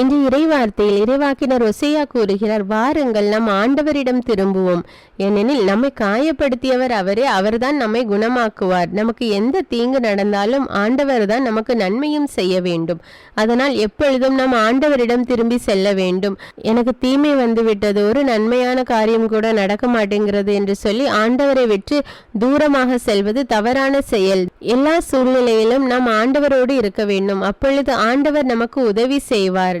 இன்று இறைவார்த்தையில் இறைவாக்கினர் ஒசையா கூறுகிறார் வாருங்கள் நம் ஆண்டவரிடம் திரும்புவோம். ஏனெனில் நம்மை காயப்படுத்தியவர் அவரே அவர்தான் நம்மை குணமாக்குவார். நமக்கு எந்த தீங்கு நடந்தாலும் ஆண்டவர் தான் நமக்கு நன்மையும் செய்ய வேண்டும். அதனால் எப்பொழுதும் நம் ஆண்டவரிடம் திரும்பி செல்ல வேண்டும். எனக்கு தீமை வந்து விட்டது ஒரு நன்மையான காரியம் கூட நடக்க மாட்டேங்கிறது என்று சொல்லி ஆண்டவரை விட்டு தூரமாக செல்வது தவறான செயல். எல்லா சூழ்நிலையிலும் நாம் ஆண்டவரோடு இருக்க வேண்டும். அப்பொழுது ஆண்டவர் நமக்கு உதவி செய்வார்.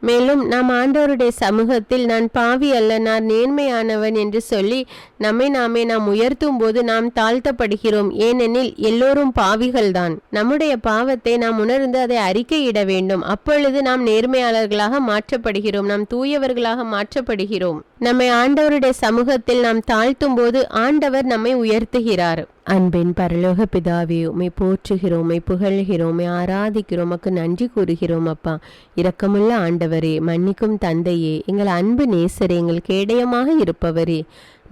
மேலும் நாம் ஆண்டவருடைய சமூகத்தில் நான் பாவி அல்ல நான் நேர்மையானவன் என்று சொல்லி நம்மை நாமே நாம் உயர்த்தும் போது நாம் தாழ்த்தப்படுகிறோம். ஏனெனில் எல்லோரும் பாவிகள்தான். நம்முடைய பாவத்தை நாம் உணர்ந்து அதை அறிக்கையிட வேண்டும். அப்பொழுது நாம் நேர்மையாளர்களாக மாற்றப்படுகிறோம். நாம் தூயவர்களாக மாற்றப்படுகிறோம். நம்மை ஆண்டவருடைய சமூகத்தில் நாம் தாழ்த்தும் போது ஆண்டவர் நம்மை உயர்த்துகிறார். அன்பின் பரலோக பிதாவே உமை போற்றுகிறோம் உமை புகழ்கிறோம் ஆராதிக்கிறோம். நன்றி கூறுகிறோம் அப்பா. இரக்கமுள்ள ஆண்டவர். மன்னிக்கும் தந்தையே எங்கள் அன்பு நேசரே எங்கள் கேடயமாக இருப்பவரே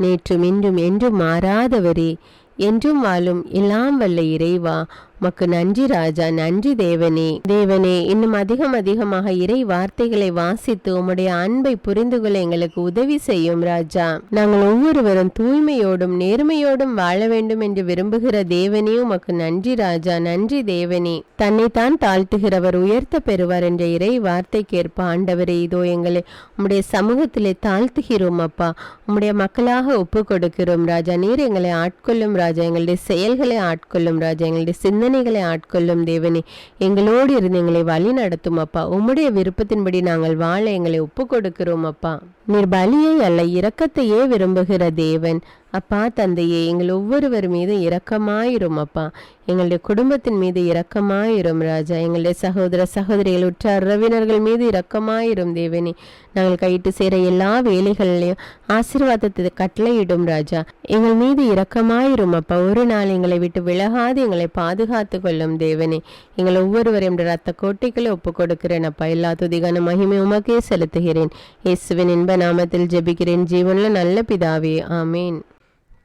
நேற்றும் இன்றும் என்றும் மாறாதவரே என்றும் வாழும் எல்லாம் வல்ல இறைவா மக்கு நன்றி ராஜா நன்றி தேவனே. தேவனே இன்னும் அதிகம் அதிகமாக இறை வார்த்தைகளை வாசித்து உம்முடைய அன்பை புரிந்து கொள்ள எங்களுக்கு உதவி செய்யும் ராஜா. நாங்கள் ஒவ்வொருவரும் தூய்மையோடும் நேர்மையோடும் வாழ வேண்டும் என்று விரும்புகிற தேவனே உமக்கு நன்றி ராஜா நன்றி தேவனே. தன்னைத்தான் தாழ்த்துகிறவர் உயர்த்த பெறுவார் என்ற இறை வார்த்தைக்கேற்ப ஆண்டவரே இதோ எங்களை உம்முடைய சமூகத்திலே தாழ்த்துகிறோம் அப்பா. உம்முடைய மக்களாக ஒப்பு கொடுக்கிறோம் ராஜா. நீர் எங்களை ஆட்கொள்ளும் ராஜா. எங்களுடைய செயல்களை ஆட்கொள்ளும் ராஜா. எங்களுடைய சிந்தனைகளை ஆட்கொள்ளும் தேவனே. எங்களோடு இருந்து எங்களை வழி நடத்தும் அப்பா. உம்முடைய விருப்பத்தின்படி நாங்கள் வாழ எங்களை ஒப்பு கொடுக்கிறோம் அப்பா. நீர் பலியை அல்ல இரக்கத்தையே விரும்புகிற தேவன். அப்பா தந்தையே எங்கள் ஒவ்வொருவர் மீதும் இரக்கமாயிரும் அப்பா. எங்களுடைய குடும்பத்தின் மீது இரக்கமாயிரும் ராஜா. எங்களுடைய சகோதர சகோதரிகள் உற்ற உறவினர்கள் மீது இரக்கமாயிரும் தேவனே. நாங்கள் கையிட்டு சேர எல்லா வேலைகள்லையும் ஆசீர்வாதத்தை கட்டளையிடும் ராஜா. எங்கள் மீது இரக்கமாயிரும் அப்பா. ஒரு நாள் எங்களை விட்டு விலகாது எங்களை பாதுகாத்து கொள்ளும் தேவனே. எங்கள் ஒவ்வொருவரையும் ரத்த கோட்டைகளை ஒப்பு கொடுக்கிறேன் அப்பா. எல்லா துதிகான மகிமை உமக்கே செலுத்துகிறேன். இயேசுவின் இன்ப நாமத்தில் ஜெபிக்கிறேன். ஜீவனில் நல்ல பிதாவே ஆமேன்.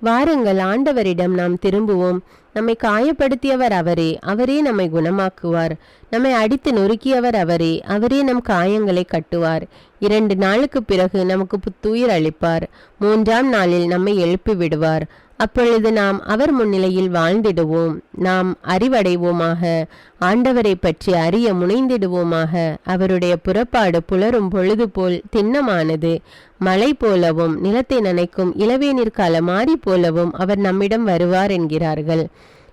வாருங்கள் ஆண்டவரிடம் நாம் திரும்புவோம். நம்மை காயப்படுத்தியவர் அவரே அவரே நம்மை குணமாக்குவார். நம்மை அடித்து நொறுக்கியவர் அவரே அவரே நம் காயங்களை கட்டுவார். இரண்டு நாளுக்கு பிறகு நமக்கு புத்துயிர் அளிப்பார். மூன்றாம் நாளில் நம்மை எழுப்பி விடுவார் அப்பொழுது நாம் அவர் முன்னிலையில் வாழ்ந்திடுவோம். நாம் அறிவடைவோமாக. ஆண்டவரை பற்றி அறிய முனைந்திடுவோமாக. அவருடைய புறப்பாடு புலரும் பொழுது போல் திண்ணமானது. மழை போலவும் நிலத்தை நனைக்கும் இளவேநீர் கால மாறி போலவும் அவர் நம்மிடம் வருவார் என்கிறார்கள்.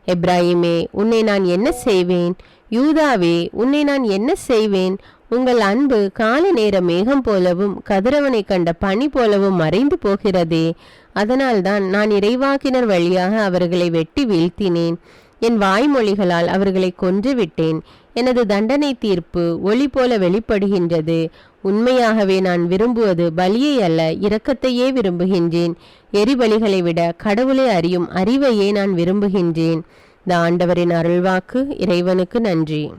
எப்ராஹிமே உன்னை நான் என்ன செய்வேன்? யூதாவே உன்னை நான் என்ன செய்வேன்? உங்கள் அன்பு கால நேர மேகம் போலவும் கதிரவனை கண்ட பனி போலவும் மறைந்து போகிறதே. அதனால்தான் நான் இறைவாக்கினர் வழியாக அவர்களை வெட்டி வீழ்த்தினேன். என் வாய்மொழிகளால் அவர்களை கொன்றுவிட்டேன் எனது தண்டனை தீர்ப்பு ஒளி போல வெளிப்படுகின்றது. உண்மையாகவே நான் விரும்புவது பலியை அல்ல இரக்கத்தையே விரும்புகின்றேன். எரிபலிகளை விட கடவுளை அறியும் அறிவையே நான் விரும்புகின்றேன். இந்த ஆண்டவரின் அருள்வாக்கு இறைவனுக்கு நன்றி.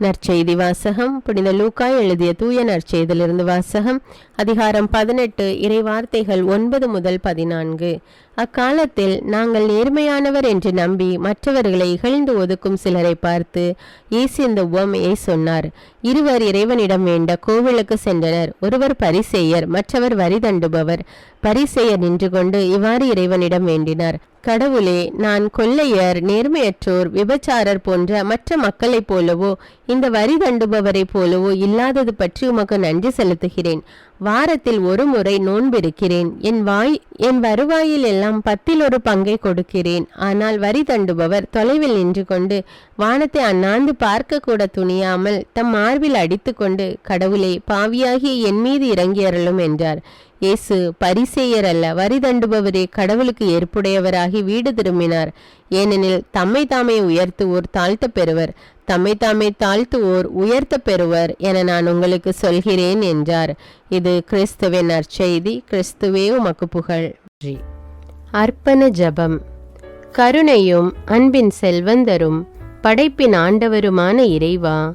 நற்செய்தி வாசகம் புனித லூக்காய் எழுதிய தூய நற்செய்திலிருந்து வாசகம் அதிகாரம் பதினெட்டு இறை வார்த்தைகள் ஒன்பது முதல் பதினான்கு. அக்காலத்தில் நாங்கள் நேர்மையானவர் என்று நம்பி மற்றவர்களை இகழ்ந்து ஒதுக்கும் சிலரை பார்த்து இயேசு இந்த உவமையை சொன்னார். இருவர் இறைவனிடம் வேண்ட கோவிலுக்கு சென்றனர். ஒருவர் பரிசேயர் மற்றவர் வரி தண்டுபவர். பரிசேயர் நின்று கொண்டு இவ்வாறு இறைவனிடம் வேண்டினார். கடவுளே நான் கொள்ளையர் நேர்மையற்றோர் விபச்சாரர் போன்ற மற்ற மக்களைப் போலவோ இந்த வரி தண்டுபவரைப் போலவோ இல்லாதது பற்றி உமக்கு நன்றி செலுத்துகிறேன். வாரத்தில் ஒரு முறை நோன்பிருக்கிறேன். என் வாய் என் வருவாயில் எல்லாம் பத்தில் ஒரு பங்கை கொடுக்கிறேன். ஆனால் வரி தண்டுபவர் தொலைவில் நின்று கொண்டு வானத்தை அண்ணாந்து பார்க்க கூட துணியாமல் தம் மார்பில் அடித்துக்கொண்டு கடவுளே பாவியாகிய என் மீது இறங்கியறலும் என்றார். இயேசு பரிசேயர் அல்ல வரி தண்டுபவரே கடவுளுக்கு ஏற்புடையவராகி வீடு திரும்பினார். ஏனெனில் தம்மை தாமே உயர்த்துவோர் தாழ்த்த பெறுவர் தம்மை தாமே தாழ்த்துவோர் உயர்த்த பெறுவர் என நான் உங்களுக்கு சொல்கிறேன் என்றார். இது கிறிஸ்துவின் நற்செய்தி. கிறிஸ்துவே உமக்கு புகழ். அர்ப்பண ஜபம். கருணையும் அன்பின் செல்வந்தரும் படைப்பின் ஆண்டவருமான இறைவா